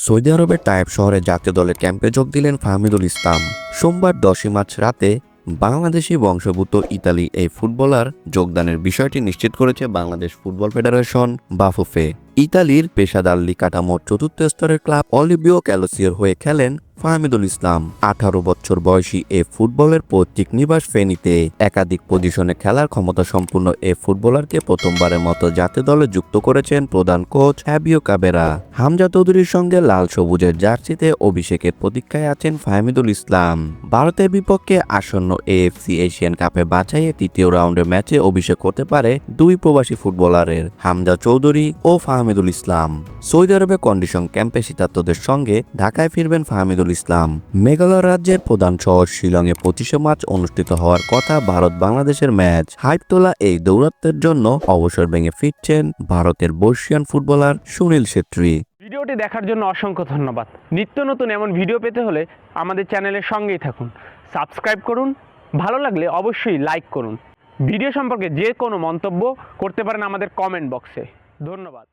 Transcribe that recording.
Saudi আরবের type শহরে জাতীয় দলের ক্যাম্পে যোগ দিলেন ফাহমিদুল ইসলাম। সোমবার দশই মার্চ রাতে বাংলাদেশি বংশভূত ইতালি এই ফুটবলার যোগদানের বিষয়টি নিশ্চিত করেছে বাংলাদেশ ফুটবল ফেডারেশন বাফুফে। ইতালির পেশাদার লি কাঠামোর চতুর্থ স্তরের ক্লাব অলিভিও ক্যালোসিওর হয়ে খেলেন ফাহমিদুল ইসলাম। আঠারো বছর বয়সী এ ফুটবলের পৈতৃক নিবাস ফেনীতে। একাধিক পজিশনে খেলার ক্ষমতা সম্পূর্ণ এ ফুটবলারকে প্রথমবারের মতো জাতীয় দলে যুক্ত করেছেন প্রধান কোচ হ্যাবিও কাবেরা হামজা চৌধুরীর সঙ্গে লাল সবুজের জার্সিতে অভিষেকের প্রতীক্ষায় আছেন ফাহমিদুল ইসলাম। ভারতের বিপক্ষে আসন্ন এএফসি এশিয়ান কাপে বাছাইয়ে তৃতীয় রাউন্ডের ম্যাচে অভিষেক করতে পারে দুই প্রবাসী ফুটবলারের। হামজা চৌধুরী ও ফাহমিদুল ইসলাম। সৌদি আরবে কন্ডিশন ক্যাম্পে শীতার্থদের সঙ্গে ঢাকায় ফিরবেন ফাহমিদুল ইসলাম। মেঘালয় রাজ্যের প্রধান শহর শিলংয়ে পঁচিশে মার্চ অনুষ্ঠিত হওয়ার কথা ভারত বাংলাদেশের ম্যাচ। হাইপ তোলা এই দৌরাত্মের জন্য অবসর ভেঙে ফিরছেন ভারতের বর্ষিয়ান ফুটবলার সুনীল ছেত্রী। ভিডিওটি দেখার জন্য অসংখ্য ধন্যবাদ। নিত্য নতুন এমন ভিডিও পেতে হলে আমাদের চ্যানেলের সঙ্গেই থাকুন। সাবস্ক্রাইব করুন, ভালো লাগলে অবশ্যই লাইক করুন। ভিডিও সম্পর্কে যে কোনো মন্তব্য করতে পারেন আমাদের কমেন্ট বক্সে ধন্যবাদ।